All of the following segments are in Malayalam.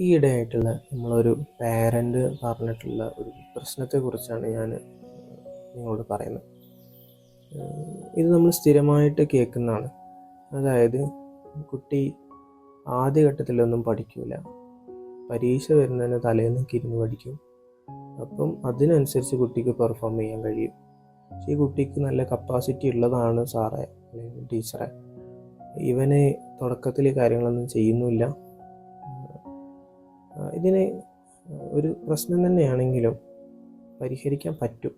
ഈയിടെയായിട്ടുള്ള നമ്മളൊരു പാരന്റ് പറഞ്ഞിട്ടുള്ള ഒരു പ്രശ്നത്തെക്കുറിച്ചാണ് ഞാൻ നിങ്ങളോട് പറയുന്നത്. ഇത് നമ്മൾ സ്ഥിരമായിട്ട് കേൾക്കുന്നതാണ്. അതായത് കുട്ടി ആദ്യഘട്ടത്തിലൊന്നും പഠിക്കില്ല പരീക്ഷ വരുന്നതിന് തലേന്ന് ഇരുന്ന് പഠിക്കും. അപ്പം അതിനനുസരിച്ച് കുട്ടിക്ക് പെർഫോം ചെയ്യാൻ കഴിയും. പക്ഷേ ഈ കുട്ടിക്ക് നല്ല കപ്പാസിറ്റി ഉള്ളതാണ് സാറേ അല്ലെങ്കിൽ ടീച്ചറെ. ഇവനെ തുടക്കത്തിൽ കാര്യങ്ങളൊന്നും ചെയ്യുന്നില്ല ഇതിന് ഒരു പ്രശ്നം തന്നെയാണെങ്കിലും പരിഹരിക്കാൻ പറ്റും.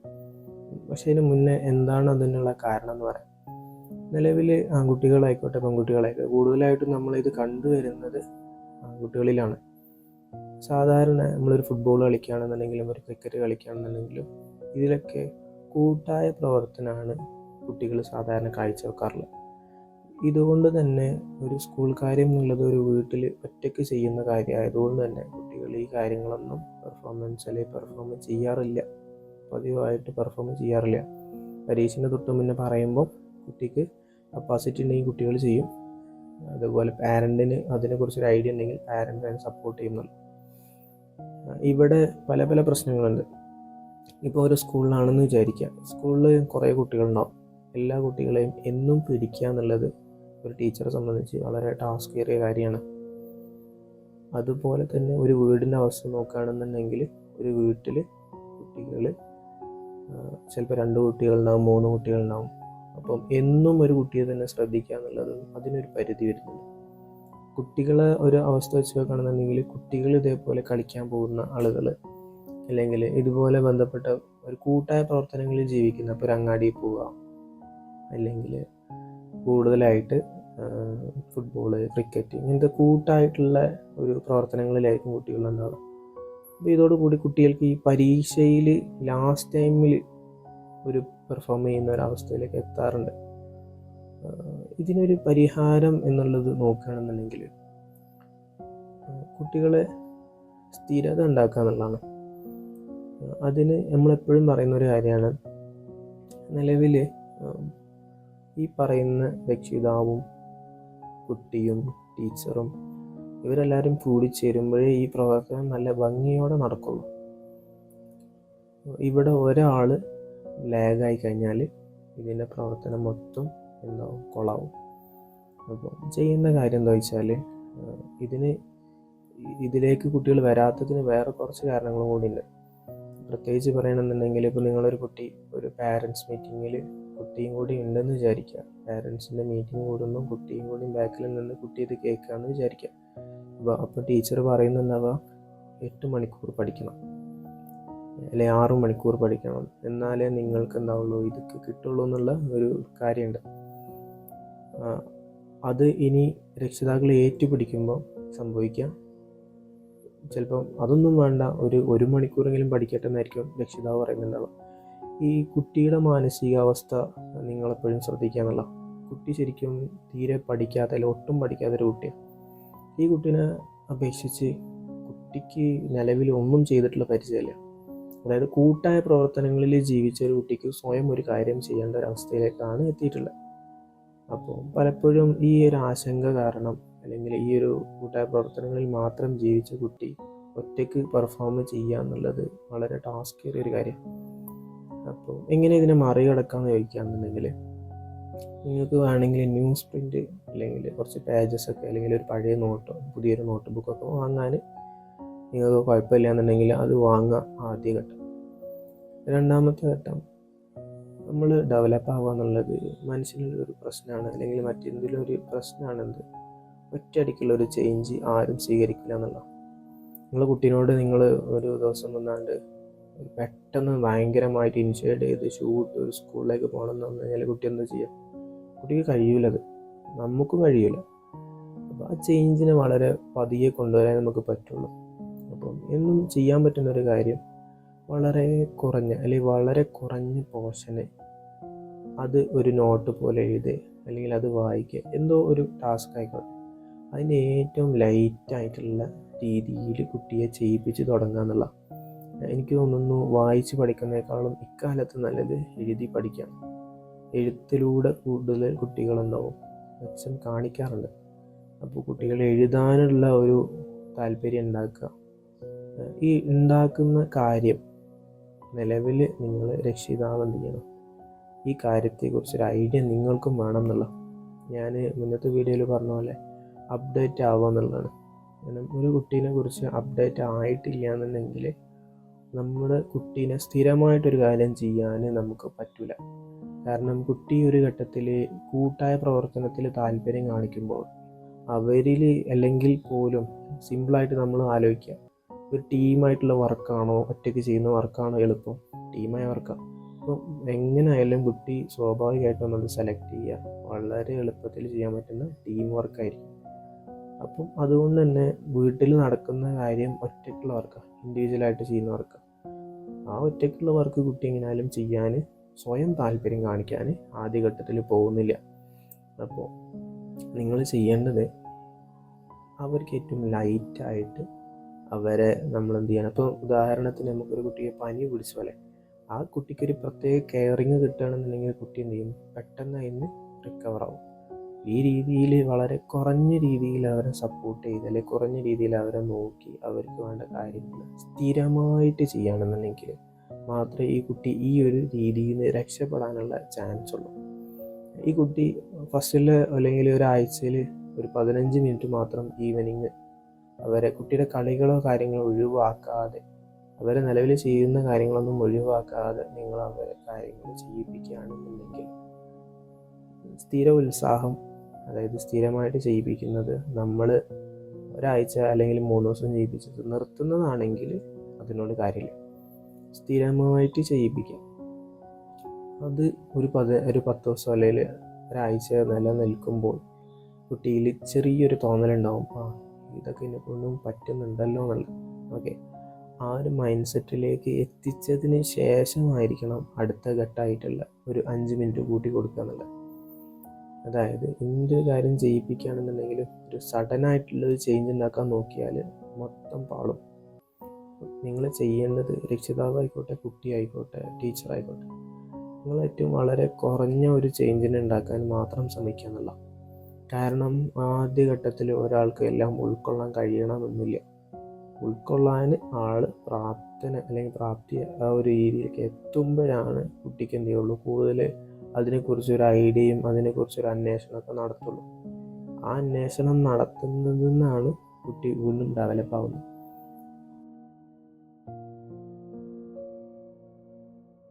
പക്ഷേ ഇതിന് മുന്നേ എന്താണ് അതിനുള്ള കാരണം എന്ന് പറയാം. നിലവിൽ ആൺകുട്ടികളായിക്കോട്ടെ പെൺകുട്ടികളായിക്കോട്ടെ കൂടുതലായിട്ടും നമ്മളിത് കണ്ടുവരുന്നത് ആൺകുട്ടികളിലാണ്. സാധാരണ നമ്മളൊരു ഫുട്ബോൾ കളിക്കുകയാണെന്നുണ്ടെങ്കിലും ഒരു ക്രിക്കറ്റ് കളിക്കുകയാണെന്നുണ്ടെങ്കിലും ഇതിലൊക്കെ കൂട്ടായ പ്രവർത്തനമാണ് കുട്ടികൾ സാധാരണ കാഴ്ചവെക്കാറുള്ളത്. ഇതുകൊണ്ട് തന്നെ ഒരു സ്കൂൾ കാര്യം എന്നുള്ളത് ഒരു വീട്ടിൽ ഒറ്റയ്ക്ക് ചെയ്യുന്ന കാര്യമായതുകൊണ്ട് തന്നെ കുട്ടികൾ ഈ കാര്യങ്ങളൊന്നും പെർഫോമൻസ് അല്ലെങ്കിൽ പെർഫോം ചെയ്യാറില്ല. പതിവായിട്ട് പെർഫോം ചെയ്യാറില്ല. പരീക്ഷന്റെ തൊട്ട് മുന്നേ പറയുമ്പോൾ കുട്ടിക്ക് കപ്പാസിറ്റി ഉണ്ടെങ്കിൽ കുട്ടികൾ ചെയ്യും. അതുപോലെ പാരന്റിന് അതിനെക്കുറിച്ചൊരു ഐഡിയ ഉണ്ടെങ്കിൽ പാരന്റ് അതിനെ സപ്പോർട്ട് ചെയ്യുന്നുള്ളൂ ഇവിടെ പല പല പ്രശ്നങ്ങളുണ്ട്. ഇപ്പോൾ ഒരു സ്കൂളിലാണെന്ന് വിചാരിക്കുക സ്കൂളിൽ കുറേ കുട്ടികളുണ്ടാവും. എല്ലാ കുട്ടികളെയും എന്നും പിടിക്കുക എന്നുള്ളത് ഒരു ടീച്ചറെ സംബന്ധിച്ച് വളരെ ടാസ്ക് ഏറിയ കാര്യമാണ്. അതുപോലെ തന്നെ ഒരു വീടിന്റെ അവസ്ഥ നോക്കുകയാണെന്നുണ്ടെങ്കിൽ ഒരു വീട്ടിൽ കുട്ടികൾ ചിലപ്പോൾ രണ്ട് കുട്ടികളുണ്ടാവും മൂന്ന് കുട്ടികളുണ്ടാവും. അപ്പം എന്നും ഒരു കുട്ടിയെ തന്നെ ശ്രദ്ധിക്കുക എന്നുള്ളത് അതിനൊരു പരിധി വരുന്നുണ്ട്. കുട്ടികളെ ഒരു അവസ്ഥ വെച്ച് നോക്കുകയാണെന്നുണ്ടെങ്കിൽ കുട്ടികൾ ഇതേപോലെ കളിക്കാൻ പോകുന്ന ആളുകൾ അല്ലെങ്കിൽ ഇതുപോലെ ബന്ധപ്പെട്ട ഒരു കൂട്ടായ പ്രവർത്തനങ്ങളിൽ ജീവിക്കുന്ന ഇപ്പോൾ ഒരു അങ്ങാടിയിൽ പോവുക അല്ലെങ്കിൽ കൂടുതലായിട്ട് ഫുട്ബോൾ ക്രിക്കറ്റ് ഇങ്ങനത്തെ കൂട്ടായിട്ടുള്ള ഒരു പ്രവർത്തനങ്ങളിലായിരിക്കും കുട്ടികൾ ഉണ്ടാവുക. അപ്പോൾ ഇതോടുകൂടി കുട്ടികൾക്ക് ഈ പരീക്ഷയിൽ ലാസ്റ്റ് ടൈമിൽ ഒരു പെർഫോം ചെയ്യുന്ന ഒരവസ്ഥയിലേക്ക് എത്താറുണ്ട്. ഇതിനൊരു പരിഹാരം എന്നുള്ളത് നോക്കുകയാണെന്നുണ്ടെങ്കിൽ കുട്ടികളെ സ്ഥിരത ഉണ്ടാക്കുക എന്നുള്ളതാണ്. അതിന് നമ്മളെപ്പോഴും പറയുന്ന ഒരു കാര്യമാണ് നിലവിൽ ഈ പറയുന്ന രക്ഷിതാവും കുട്ടിയും ടീച്ചറും ഇവരെല്ലാവരും കൂടിച്ചേരുമ്പോഴേ ഈ പ്രവർത്തനം നല്ല ഭംഗിയോടെ നടക്കുള്ളൂ. ഇവിടെ ഒരാൾ ലാഗായി കഴിഞ്ഞാൽ ഇതിന്റെ പ്രവർത്തനം മൊത്തം എന്താവും കൊളാവും. അപ്പോൾ ചെയ്യുന്ന കാര്യം എന്താ വെച്ചാൽ ഇതിന് ഇതിലേക്ക് കുട്ടികൾ വരാത്തതിന് വേറെ കുറച്ച് കാരണങ്ങളും കൂടി ഉണ്ട് പ്രത്യേകിച്ച് പറയണമെന്നുണ്ടെങ്കിൽ ഇപ്പോൾ നിങ്ങളൊരു കുട്ടി ഒരു പാരൻസ് മീറ്റിങ്ങിൽ കുട്ടിയും കൂടി ഉണ്ടെന്ന് വിചാരിക്കുക. പാരൻസിന്റെ മീറ്റിംഗ് കൂടുമ്പോൾ കുട്ടിയും കൂടി ബാക്കിൽ നിന്ന് കുട്ടി ഇത് കേൾക്കുകയെന്ന് വിചാരിക്കുക. അപ്പോൾ അപ്പോൾ ടീച്ചർ പറയുന്നുണ്ടാവുക എട്ട് മണിക്കൂർ പഠിക്കണം. അല്ലെ ആറ് മണിക്കൂർ പഠിക്കണം. എന്നാലേ നിങ്ങൾക്ക് എന്താവുള്ളൂ ഇതൊക്കെ കിട്ടുള്ളൂ എന്നുള്ള ഒരു കാര്യമുണ്ട്. അത് ഇനി രക്ഷിതാക്കൾ ഏറ്റുപിടിക്കുമ്പോൾ സംഭവിക്കാം. ചിലപ്പം അതൊന്നും വേണ്ട. ഒരു ഒരു മണിക്കൂറെങ്കിലും പഠിക്കട്ടെ എന്നായിരിക്കും രക്ഷിതാവ് പറയുന്നുണ്ടാവുക ഈ കുട്ടിയുടെ മാനസികാവസ്ഥ നിങ്ങളെപ്പോഴും ശ്രദ്ധിക്കുക എന്നുള്ള കുട്ടി ശരിക്കും തീരെ പഠിക്കാത്ത അല്ലെങ്കിൽ ഒട്ടും പഠിക്കാത്ത ഒരു കുട്ടിയാണ്. ഈ കുട്ടീനെ അപേക്ഷിച്ച് കുട്ടിക്ക് നിലവിൽ ഒന്നും ചെയ്തിട്ടുള്ള പരിചയമില്ല. അതായത് കൂട്ടായ പ്രവർത്തനങ്ങളിൽ ജീവിച്ച ഒരു കുട്ടിക്ക് സ്വയം ഒരു കാര്യം ചെയ്യേണ്ട ഒരു അവസ്ഥയിലേക്കാണ് എത്തിയിട്ടുള്ളത്. അപ്പോൾ പലപ്പോഴും ഈ ഒരു ആശങ്ക കാരണം അല്ലെങ്കിൽ ഈ ഒരു കൂട്ടായ പ്രവർത്തനങ്ങളിൽ മാത്രം ജീവിച്ച കുട്ടി ഒറ്റയ്ക്ക് പെർഫോം ചെയ്യുക എന്നുള്ളത് വളരെ ടാസ്ക് ഒരു കാര്യം അപ്പോൾ എങ്ങനെ ഇതിനെ മറികടക്കാമെന്ന് ചോദിക്കുകയാണെന്നുണ്ടെങ്കിൽ നിങ്ങൾക്ക് വേണമെങ്കിൽ ന്യൂസ് പ്രിന്റ് അല്ലെങ്കിൽ കുറച്ച് പേജസ് ഒക്കെ അല്ലെങ്കിൽ ഒരു പഴയ നോട്ടോ പുതിയൊരു നോട്ട് ബുക്കൊക്കെ വാങ്ങാൻ നിങ്ങൾക്ക് കുഴപ്പമില്ല എന്നുണ്ടെങ്കിൽ അത് വാങ്ങുക ആദ്യ ഘട്ടം. രണ്ടാമത്തെ ഘട്ടം നമ്മൾ ഡെവലപ്പ് ആവുക എന്നുള്ളത് മനുഷ്യനുള്ള ഒരു പ്രശ്നമാണ് അല്ലെങ്കിൽ മറ്റെന്തെങ്കിലും ഒരു പ്രശ്നമാണെന്ത് ഒറ്റയടിക്കുള്ള ഒരു ചേഞ്ച് ആരും സ്വീകരിക്കില്ല എന്നുള്ള നിങ്ങൾ കുട്ടീനോട് നിങ്ങൾ ഒരു ദിവസം വന്നാണ്ട് പെട്ടെന്ന് ഭയങ്കരമായിട്ട് ഇനിഷ്യേറ്റ് ചെയ്ത് ഷൂട്ട് ഒരു സ്കൂളിലേക്ക് പോകണം എന്ന് പറഞ്ഞു കഴിഞ്ഞാൽ കുട്ടി എന്താ ചെയ്യുക കുട്ടിക്ക് കഴിയൂലത് നമുക്കും കഴിയൂല. അപ്പോൾ ആ ചേഞ്ചിനെ വളരെ പതിയെ കൊണ്ടുവരാൻ നമുക്ക് പറ്റുള്ളൂ. അപ്പം എന്നും ചെയ്യാൻ പറ്റുന്ന ഒരു കാര്യം വളരെ കുറഞ്ഞ അല്ലെങ്കിൽ വളരെ കുറഞ്ഞ പോർഷന് അത് ഒരു നോട്ട് പോലെ എഴുതുക അല്ലെങ്കിൽ അത് വായിക്കുക. എന്തോ ഒരു ടാസ്ക് ആയിക്കോട്ടെ. അതിന്റെ ഏറ്റവും ലൈറ്റായിട്ടുള്ള രീതിയിൽ കുട്ടിയെ ചെയ്യിപ്പിച്ച് തുടങ്ങുക എന്നുള്ള എനിക്ക് തോന്നുന്നു വായിച്ച് പഠിക്കുന്നതിനേക്കാളും ഇക്കാലത്ത് നല്ലത് എഴുതി പഠിക്കാം. എഴുത്തിലൂടെ കൂടുതൽ കുട്ടികളുണ്ടാവും. മെച്ചം കാണിക്കാറുണ്ട്. അപ്പോൾ കുട്ടികൾ എഴുതാനുള്ള ഒരു താല്പര്യം ഉണ്ടാക്കുക. ഈ ഉണ്ടാക്കുന്ന കാര്യം നിലവിൽ നിങ്ങൾ രക്ഷിതാവ് എന്ത് ചെയ്യണം? ഈ കാര്യത്തെക്കുറിച്ച് ഒരു ഐഡിയ നിങ്ങൾക്കും വേണം എന്നുള്ള ഞാൻ മുന്നത്തെ വീഡിയോയിൽ പറഞ്ഞ പോലെ അപ്ഡേറ്റ് ആവുക എന്നുള്ളതാണ്. കാരണം ഒരു കുട്ടീനെ കുറിച്ച് അപ്ഡേറ്റ് ആയിട്ടില്ല എന്നുണ്ടെങ്കിൽ നമ്മുടെ കുട്ടീനെ സ്ഥിരമായിട്ടൊരു കാര്യം ചെയ്യാൻ നമുക്ക് പറ്റില്ല കാരണം കുട്ടി ഒരു ഘട്ടത്തിൽ കൂട്ടായ പ്രവർത്തനത്തിൽ താല്പര്യം കാണിക്കുമ്പോൾ അവരിൽ അല്ലെങ്കിൽ പോലും സിമ്പിളായിട്ട് നമ്മൾ ആലോചിക്കുക. ഒരു ടീമായിട്ടുള്ള വർക്കാണോ ഒറ്റയ്ക്ക് ചെയ്യുന്ന വർക്കാണോ എളുപ്പം? ടീമായ വർക്കാണ് അപ്പം എങ്ങനെയായാലും കുട്ടി സ്വാഭാവികമായിട്ടും നമ്മൾ സെലക്ട് ചെയ്യുക. വളരെ എളുപ്പത്തിൽ ചെയ്യാൻ പറ്റുന്ന ടീം വർക്കായിരിക്കും. അപ്പം അതുകൊണ്ട് തന്നെ വീട്ടിൽ നടക്കുന്ന കാര്യം ഒറ്റയ്ക്കുള്ള വർക്കാണ് ഇൻഡിവിജ്വലായിട്ട് ചെയ്യുന്ന വർക്കാണ് ആ ഒറ്റയ്ക്കുള്ള വർക്ക് കുട്ടി എങ്ങനെയാലും ചെയ്യാൻ സ്വയം താല്പര്യം കാണിക്കാൻ ആദ്യഘട്ടത്തിൽ പോകുന്നില്ല. അപ്പോൾ നിങ്ങൾ ചെയ്യേണ്ടത് അവർക്ക് ഏറ്റവും ലൈറ്റായിട്ട് അവരെ നമ്മൾ എന്ത് ചെയ്യണം. ഇപ്പോൾ ഉദാഹരണത്തിന് നമുക്കൊരു കുട്ടിയെ പനി പിടിച്ച പോലെ ആ കുട്ടിക്കൊരു പ്രത്യേക കെയറിങ് കിട്ടുകയാണെന്നുണ്ടെങ്കിൽ കുട്ടി എന്ത് ചെയ്യും? പെട്ടെന്ന് അതിന് റിക്കവർ ആവും. ഈ രീതിയിൽ വളരെ കുറഞ്ഞ രീതിയിൽ അവരെ സപ്പോർട്ട് ചെയ്ത് അല്ലെങ്കിൽ കുറഞ്ഞ രീതിയിൽ അവരെ നോക്കി അവർക്ക് വേണ്ട കാര്യങ്ങൾ സ്ഥിരമായിട്ട് ചെയ്യുകയാണെന്നുണ്ടെങ്കിൽ മാത്രമേ ഈ കുട്ടി ഈ ഒരു രീതിയിൽ നിന്ന് രക്ഷപ്പെടാനുള്ള ചാൻസ് ഉള്ളൂ. ഈ കുട്ടി ഫസ്റ്റിൽ അല്ലെങ്കിൽ ഒരാഴ്ചയിൽ ഒരു പതിനഞ്ച് മിനിറ്റ് മാത്രം ഈവനിങ് അവരെ കുട്ടിയുടെ കളികളോ കാര്യങ്ങളോ ഒഴിവാക്കാതെ അവരെ നിലവിൽ ചെയ്യുന്ന കാര്യങ്ങളൊന്നും ഒഴിവാക്കാതെ നിങ്ങൾ അവരെ കാര്യങ്ങൾ ചെയ്യിപ്പിക്കുകയാണെന്നുണ്ടെങ്കിൽ സ്ഥിര ഉത്സാഹം അതായത് സ്ഥിരമായിട്ട് ചെയ്യിപ്പിക്കുന്നത് നമ്മൾ ഒരാഴ്ച അല്ലെങ്കിൽ മൂന്ന് ദിവസം ചെയ്യിപ്പിച്ചത് നിർത്തുന്നതാണെങ്കിൽ അതിനോട് കാര്യമില്ല. സ്ഥിരമായിട്ട് ചെയ്യിപ്പിക്കാം. അത് ഒരു പത ഒരു പത്ത് ദിവസം അല്ലെങ്കിൽ ഒരാഴ്ച നിലനിൽക്കുമ്പോൾ കുട്ടിയിൽ ചെറിയൊരു തോന്നലുണ്ടാവും. ആ ഇതൊക്കെ എന്നെക്കൊണ്ടും പറ്റുന്നുണ്ടല്ലോ എന്നുള്ളത് ഓക്കെ. ആ ഒരു മൈൻഡ് സെറ്റിലേക്ക് എത്തിച്ചതിന് ശേഷമായിരിക്കണം അടുത്ത ഘട്ടമായിട്ടുള്ള ഒരു അഞ്ച് മിനിറ്റ് കൂട്ടി കൊടുക്കുക എന്നുള്ളത്. അതായത് എന്തൊരു കാര്യം ചെയ്യിപ്പിക്കുകയാണെന്നുണ്ടെങ്കിൽ ഒരു സഡനായിട്ടുള്ളൊരു ചേഞ്ച് ഉണ്ടാക്കാൻ നോക്കിയാൽ മൊത്തം പാളും. നിങ്ങൾ ചെയ്യേണ്ടത് രക്ഷിതാവായിക്കോട്ടെ കുട്ടിയായിക്കോട്ടെ ടീച്ചറായിക്കോട്ടെ. നിങ്ങൾ ഏറ്റവും വളരെ കുറഞ്ഞ ഒരു ചേഞ്ചിനെ ഉണ്ടാക്കാൻ മാത്രം ശ്രമിക്കുക എന്നുള്ള കാരണം ആദ്യഘട്ടത്തിൽ ഒരാൾക്ക് എല്ലാം ഉൾക്കൊള്ളാൻ കഴിയണമെന്നില്ല. ഉൾക്കൊള്ളാൻ ആൾ പ്രാപ്തന അല്ലെങ്കിൽ പ്രാപ്തി ആ ഒരു രീതിയിലേക്ക് എത്തുമ്പോഴാണ് കുട്ടിക്ക് എന്ത് കൂടുതൽ അതിനെക്കുറിച്ചൊരു ഐഡിയയും അതിനെക്കുറിച്ച് ഒരു അന്വേഷണമൊക്കെ നടത്തുള്ളൂ. ആ അന്വേഷണം നടത്തുന്നതിൽ നിന്നാണ് കുട്ടി വീണ്ടും ഡെവലപ്പ് ആവുന്നത്.